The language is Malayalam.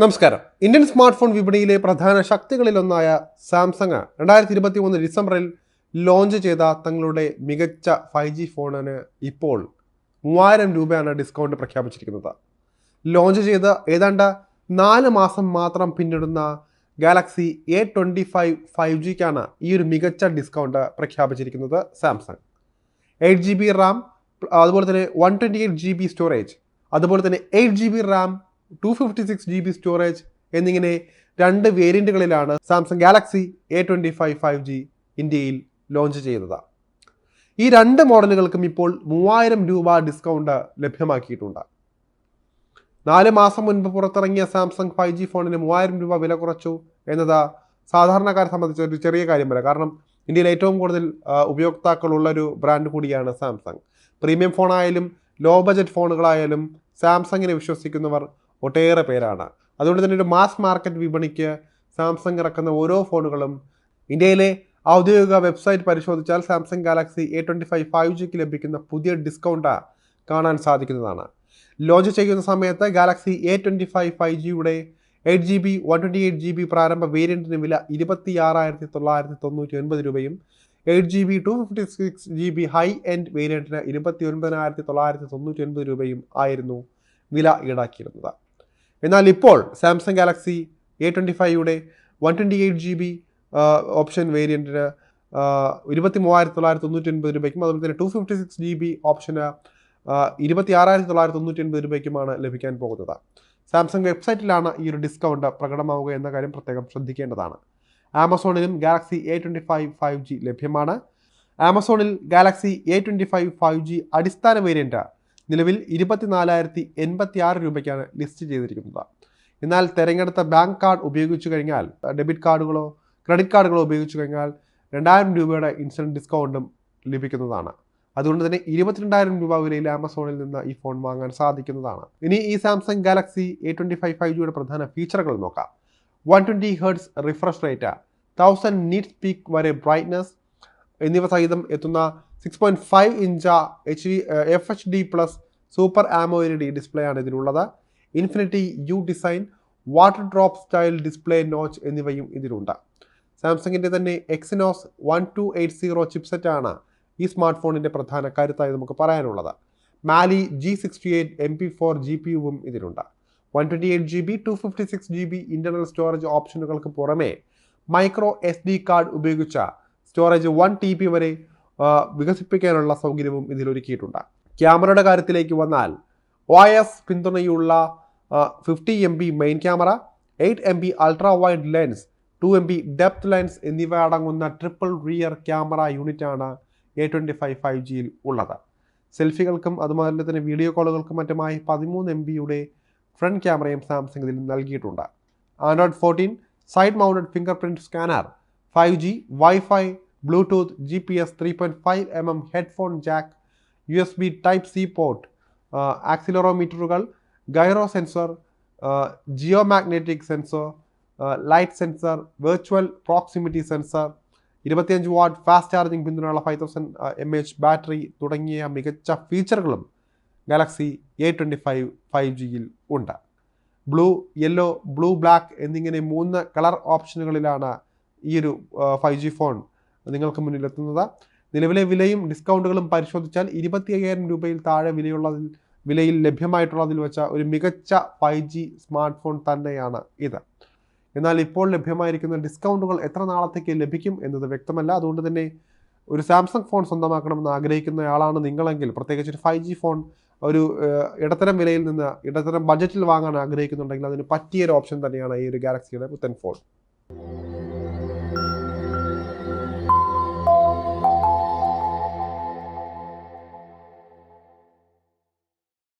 നമസ്കാരം. ഇന്ത്യൻ സ്മാർട്ട് ഫോൺ വിപണിയിലെ പ്രധാന ശക്തികളിലൊന്നായ സാംസങ് രണ്ടായിരത്തി ഇരുപത്തി മൂന്ന് ഡിസംബറിൽ ലോഞ്ച് ചെയ്ത തങ്ങളുടെ മികച്ച ഫൈവ് ജി ഫോണിന് ഇപ്പോൾ മൂവായിരം രൂപയാണ് ഡിസ്കൗണ്ട് പ്രഖ്യാപിച്ചിരിക്കുന്നത്. ലോഞ്ച് ചെയ്ത് ഏതാണ്ട് നാല് മാസം മാത്രം പിന്നിടുന്ന Galaxy A twenty five five ജിക്കാണ് ഈ ഒരു മികച്ച ഡിസ്കൗണ്ട് പ്രഖ്യാപിച്ചിരിക്കുന്നത് Samsung. Eight G B RAM അതുപോലെ തന്നെ one twenty eight G B storage അതുപോലെ തന്നെ eight G B RAM two fifty six G B storage എന്നിങ്ങനെ രണ്ട് വേരിയന്റുകളിലാണ് Samsung Galaxy A twenty five five G ഇന്ത്യയിൽ ലോഞ്ച് ചെയ്തത് ഈ രണ്ട് മോഡലുകൾക്കും ഇപ്പോൾ മൂവായിരം രൂപ ഡിസ്കൗണ്ട് ലഭ്യമാക്കിയിട്ടുണ്ട്. നാല് മാസം മുൻപ് പുറത്തിറങ്ങിയ സാംസങ് ഫൈവ് ജി ഫോണിന് മൂവായിരം രൂപ വില കുറച്ചു എന്നത് സാധാരണക്കാരെ സംബന്ധിച്ച് ഒരു ചെറിയ കാര്യമല്ല കാരണം ഇന്ത്യയിൽ ഏറ്റവും കൂടുതൽ ഉപയോക്താക്കളുള്ള ഒരു ബ്രാൻഡ് കൂടിയാണ് സാംസങ് പ്രീമിയം ഫോണായാലും ലോ ബജറ്റ് ഫോണുകളായാലും സാംസങ്ങിനെ വിശ്വസിക്കുന്നവർ ഒട്ടേറെ പേരാണ്. അതുകൊണ്ട് തന്നെ ഒരു മാസ് മാർക്കറ്റ് വിപണിക്ക് സാംസങ് ഇറക്കുന്ന ഓരോ ഫോണുകളും ഇന്ത്യയിലെ ഔദ്യോഗിക വെബ്സൈറ്റ് പരിശോധിച്ചാൽ Samsung Galaxy A twenty five five ജിക്ക് ലഭിക്കുന്ന പുതിയ ഡിസ്കൗണ്ട് കാണാൻ സാധിക്കുന്നതാണ്. ലോഞ്ച് ചെയ്യുന്ന സമയത്ത് Galaxy A twenty five five ജിയുടെ eight G B one twenty eight G B പ്രാരംഭ വേരിയന്റിന് വില ഇരുപത്തി ആറായിരത്തി തൊള്ളായിരത്തി തൊണ്ണൂറ്റി ഒൻപത് രൂപയും eight G B two fifty six G B high end വേരിയന്റിന് ഇരുപത്തി ഒൻപതിനായിരത്തി തൊള്ളായിരത്തി തൊണ്ണൂറ്റി ഒൻപത് രൂപയും ആയിരുന്നു വില ഈടാക്കിയിരുന്നത്. എന്നാൽ ഇപ്പോൾ Samsung Galaxy A twenty ഫൈവയുടെ one twenty eight G B option വേരിയന്റിന് ഇരുപത്തി മൂവായിരത്തി തൊള്ളായിരത്തി തൊണ്ണൂറ്റി ഒൻപത് രൂപയ്ക്കും അതുപോലെ തന്നെ two fifty six G B ഓപ്ഷന് ഇരുപത്തി ആറായിരത്തി തൊള്ളായിരത്തി തൊണ്ണൂറ്റി ഒൻപത് രൂപയ്ക്കുമാണ് ലഭിക്കാൻ പോകുന്നത്. സാംസങ് വെബ്സൈറ്റിലാണ് ഈ ഒരു ഡിസ്കൗണ്ട് പ്രകടമാവുക എന്ന കാര്യം പ്രത്യേകം ശ്രദ്ധിക്കേണ്ടതാണ്. ആമസോണിലും Galaxy A twenty five five G ലഭ്യമാണ്. ആമസോണിൽ Galaxy A twenty five five G അടിസ്ഥാന വേരിയന്റ് നിലവിൽ ഇരുപത്തിനാലായിരത്തി എൺപത്തി ആറ് രൂപയ്ക്കാണ് ലിസ്റ്റ് ചെയ്തിരിക്കുന്നത്. എന്നാൽ തിരഞ്ഞെടുത്ത ബാങ്ക് കാർഡ് ഉപയോഗിച്ചു കഴിഞ്ഞാൽ ഡെബിറ്റ് കാർഡുകളോ ക്രെഡിറ്റ് കാർഡുകളോ ഉപയോഗിച്ചു കഴിഞ്ഞാൽ രണ്ടായിരം രൂപയുടെ ഇൻസ്റ്റന്റ് ഡിസ്കൗണ്ടും ലഭിക്കുന്നതാണ്. അതുകൊണ്ട് തന്നെ ഇരുപത്തിരണ്ടായിരം രൂപ വിലയിൽ ആമസോണിൽ നിന്ന് ഈ ഫോൺ വാങ്ങാൻ സാധിക്കുന്നതാണ്. ഇനി ഈ Samsung Galaxy A twenty five five ജിയുടെ പ്രധാന ഫീച്ചറുകൾ നോക്കാം. One twenty hertz refresh rate thousand nit peak വരെ ബ്രൈറ്റ്നസ് എന്നിവ സഹിതം എത്തുന്ന six point five inch H D F H D plus super AMOLED display ആണ് ഇതിലുള്ളത്. Infinity U design water drop style display notch എന്നിവയും ഇതിലുണ്ട്. സാംസങ്ങിന്റെ തന്നെ Exynos one two eight zero ചിപ്സെറ്റാണ് ഈ സ്മാർട്ട് ഫോണിന്റെ പ്രധാന കരുത്തായി നമുക്ക് പറയാനുള്ളത്. Mali G sixty eight M P four G P യുവും ഇതിലുണ്ട്. One twenty eight G B two fifty six G B internal storage ഓപ്ഷനുകൾക്ക് പുറമെ മൈക്രോ എസ് ഡി കാർഡ് ഉപയോഗിച്ച സ്റ്റോറേജ് വൺ ടി ബി വരെ വികസിപ്പിക്കാനുള്ള സൗകര്യവും ഇതിലൊരുക്കിയിട്ടുണ്ട്. ക്യാമറയുടെ കാര്യത്തിലേക്ക് വന്നാൽ ഒ എസ് പിന്തുണയുള്ള fifty M B main camera eight M B ultra wide lens two M B depth lens എന്നിവ അടങ്ങുന്ന ട്രിപ്പിൾ റിയർ ക്യാമറ യൂണിറ്റാണ് എ ട്വന്റി ഫൈവ് ഫൈവ് ജിയിൽ ഉള്ളത്. സെൽഫികൾക്കും അതുപോലെ തന്നെ വീഡിയോ കോളുകൾക്കും മറ്റുമായി പതിമൂന്ന് എം ബിയുടെ ഫ്രണ്ട് ക്യാമറയും സാംസങ് ഇതിൽ നൽകിയിട്ടുണ്ട് Android fourteen side mounted fingerprint scanner five G wifi bluetooth G P S three point five M M headphone jack U S B type C port ആക്സിലറോമീറ്ററുകൾ gyro sensor geomagnetic sensor light sensor virtual proximity sensor ഇരുപത്തിയഞ്ച് വാട്ട് ഫാസ്റ്റ് ചാർജിംഗ് പിന്തുണയുള്ള five thousand M H battery തുടങ്ങിയ മികച്ച ഫീച്ചറുകളും Galaxy A twenty five five ജിയിൽ ഉണ്ട്. ബ്ലൂ യെല്ലോ ബ്ലൂ ബ്ലാക്ക് എന്നിങ്ങനെ മൂന്ന് കളർ ഓപ്ഷനുകളിലാണ് ഈ ഒരു ഫൈവ് ജി ഫോൺ നിങ്ങൾക്ക് മുന്നിൽ എത്തുന്നത് നിലവിലെ വിലയും ഡിസ്കൗണ്ടുകളും പരിശോധിച്ചാൽ ഇരുപത്തി അയ്യായിരം രൂപയിൽ താഴെ വിലയുള്ളതിൽ വിലയിൽ ലഭ്യമായിട്ടുള്ളതിൽ വെച്ച ഒരു മികച്ച ഫൈവ് ജി സ്മാർട്ട് ഫോൺ തന്നെയാണ് ഇത്. എന്നാൽ ഇപ്പോൾ ലഭ്യമായിരിക്കുന്ന ഡിസ്കൗണ്ടുകൾ എത്ര നാളത്തേക്ക് ലഭിക്കും എന്നത് വ്യക്തമല്ല. അതുകൊണ്ട് തന്നെ ഒരു സാംസങ് ഫോൺ സ്വന്തമാക്കണമെന്ന് ആഗ്രഹിക്കുന്ന ആളാണ് നിങ്ങളെങ്കിൽ പ്രത്യേകിച്ച് ഒരു ഫൈവ് ജി ഫോൺ ഒരു ഇടത്തരം വിലയിൽ നിന്ന് ഇടത്തരം ബഡ്ജറ്റിൽ വാങ്ങാൻ ആഗ്രഹിക്കുന്നുണ്ടെങ്കിൽ അതിന് പറ്റിയൊരു ഓപ്ഷൻ തന്നെയാണ് ഈ ഒരു ഗാലക്സിയുടെ പുത്തൻ ഫോൺ